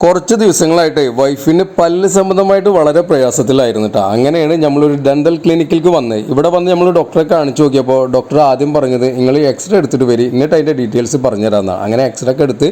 കുറച്ച് ദിവസങ്ങളായിട്ട് വൈഫിന് പല്ല് സംബന്ധമായിട്ട് വളരെ പ്രയാസത്തിലായിരുന്നു കേട്ടോ അങ്ങനെയാണ് നമ്മളൊരു ഡെന്റൽ ക്ലിനിക്കിലേക്ക് വന്നത് ഇവിടെ വന്ന് നമ്മൾ ഡോക്ടറെ കാണിച്ചു നോക്കിയപ്പോൾ ഡോക്ടർ ആദ്യം പറഞ്ഞത് നിങ്ങൾ എക്സ്റേ എടുത്തിട്ട് വരി എന്നിട്ട് അതിന്റെ ഡീറ്റെയിൽസ് പറഞ്ഞു തരാമെന്നാണ് അങ്ങനെ എക്സ്റേ ഒക്കെ എടുത്ത്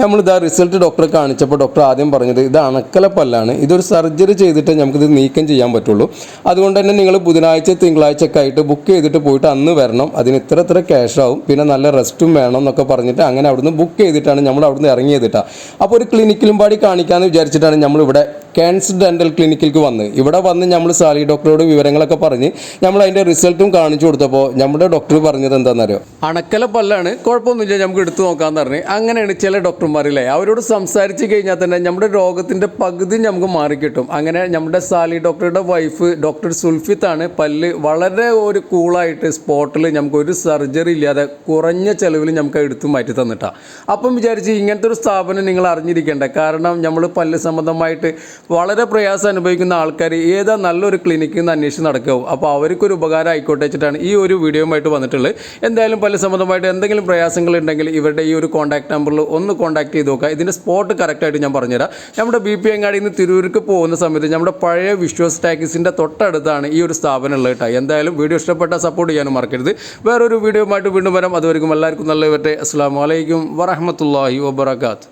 നമ്മൾ ഇതാ റിസൾട്ട് ഡോക്ടറെ കാണിച്ചപ്പോൾ ഡോക്ടർ ആദ്യം പറഞ്ഞത് ഇത് അണക്കല പല്ലാണ്. ഇതൊരു സർജറി ചെയ്തിട്ട് നമുക്കിത് നീക്കം ചെയ്യാൻ പറ്റുള്ളൂ. അതുകൊണ്ട് തന്നെ നിങ്ങൾ ബുധനാഴ്ച തിങ്കളാഴ്ച ഒക്കെ ആയിട്ട് ബുക്ക് ചെയ്തിട്ട് പോയിട്ട് അന്ന് വരണം. അതിന് ഇത്ര ഇത്ര ക്യാഷ് ആവും. പിന്നെ നല്ല റെസ്റ്റും വേണം എന്നൊക്കെ പറഞ്ഞിട്ട് അങ്ങനെ അവിടുന്ന് ബുക്ക് ചെയ്തിട്ടാണ് നമ്മൾ അവിടുന്ന് ഇറങ്ങിയത് കേട്ടോ അപ്പോൾ ഒരു ക്ലിനിക്കിലും പാടി കാണിക്കാമെന്ന് വിചാരിച്ചിട്ടാണ് നമ്മളിവിടെ ക്യാൻസർ ഡെന്റൽ ക്ലിനിക്കിലേക്ക് വന്ന്. ഇവിടെ വന്ന് നമ്മൾ സാലി ഡോക്ടറോട് വിവരങ്ങളൊക്കെ പറഞ്ഞ് നമ്മൾ അതിന്റെ റിസൾട്ടും കാണിച്ചു കൊടുത്തപ്പോൾ നമ്മുടെ ഡോക്ടർ പറഞ്ഞത് എന്താണെന്നറിയോ? അണക്കല പല്ലാണ് കുഴപ്പമൊന്നുമില്ല നമുക്ക് എടുത്തു നോക്കാമെന്ന് പറഞ്ഞ്. അങ്ങനെയാണ് ചില ഡോക്ടർമാരില്ലേ അവരോട് സംസാരിച്ച് കഴിഞ്ഞാൽ തന്നെ നമ്മുടെ രോഗത്തിന്റെ പകുതി നമുക്ക് മാറിക്കിട്ടും. അങ്ങനെ നമ്മുടെ സാലി ഡോക്ടറുടെ വൈഫ് ഡോക്ടർ സുൽഫിത്താണ് പല്ല് വളരെ ഒരു കൂളായിട്ട് സ്പോട്ടിൽ നമുക്ക് ഒരു സർജറി ഇല്ലാതെ കുറഞ്ഞ ചെലവിൽ നമുക്ക് എടുത്തു മാറ്റി തന്നിട്ടാണ് അപ്പം വിചാരിച്ച് ഇങ്ങനത്തെ ഒരു സ്ഥാപനം നിങ്ങൾ അറിഞ്ഞിരിക്കേണ്ട. കാരണം നമ്മൾ പല്ല് സംബന്ധമായിട്ട് വളരെ പ്രയാസം അനുഭവിക്കുന്ന ആൾക്കാർ ഏതാ നല്ലൊരു ക്ലിനിക്കിൽ നിന്ന് അന്വേഷിച്ച് നടക്കാവും അപ്പോൾ അവർക്കൊരു ഉപകാരം ആയിക്കോട്ടെ വെച്ചിട്ടാണ് ഈ ഒരു വീഡിയോയുമായിട്ട് വന്നിട്ടുള്ളത്. എന്തായാലും പല സംബന്ധമായിട്ട് എന്തെങ്കിലും പ്രയാസങ്ങൾ ഉണ്ടെങ്കിൽ ഇവരുടെ ഈ ഒരു കോൺടാക്ട് നമ്പറിൽ ഒന്ന് കോൺടാക്ട് ചെയ്ത് നോക്കുക. ഇതിന്റെ സ്പോട്ട് കറക്റ്റായിട്ട് ഞാൻ പറഞ്ഞുതരാം. നമ്മുടെ ബി പി അങ്ങാടിയിൽ നിന്ന് തിരൂർക്ക് പോകുന്ന സമയത്ത് നമ്മുടെ പഴയ വിഷ്വൽസ് ടാക്സിന്റെ തൊട്ടടുത്താണ് ഈ ഒരു സ്ഥാപനം ഉള്ളത് കേട്ടോ എന്തായാലും വീഡിയോ ഇഷ്ടപ്പെട്ടാൽ സപ്പോർട്ട് ചെയ്യാനും മറക്കരുത്. വേറൊരു ആയിട്ട് വീണ്ടും വരാം. അതുവരെയും എല്ലാവർക്കും നല്ല വരട്ടെ അസ്സാം വലൈക്കും വറഹമത്തല്ലാഹി വബർക്കാത്ത്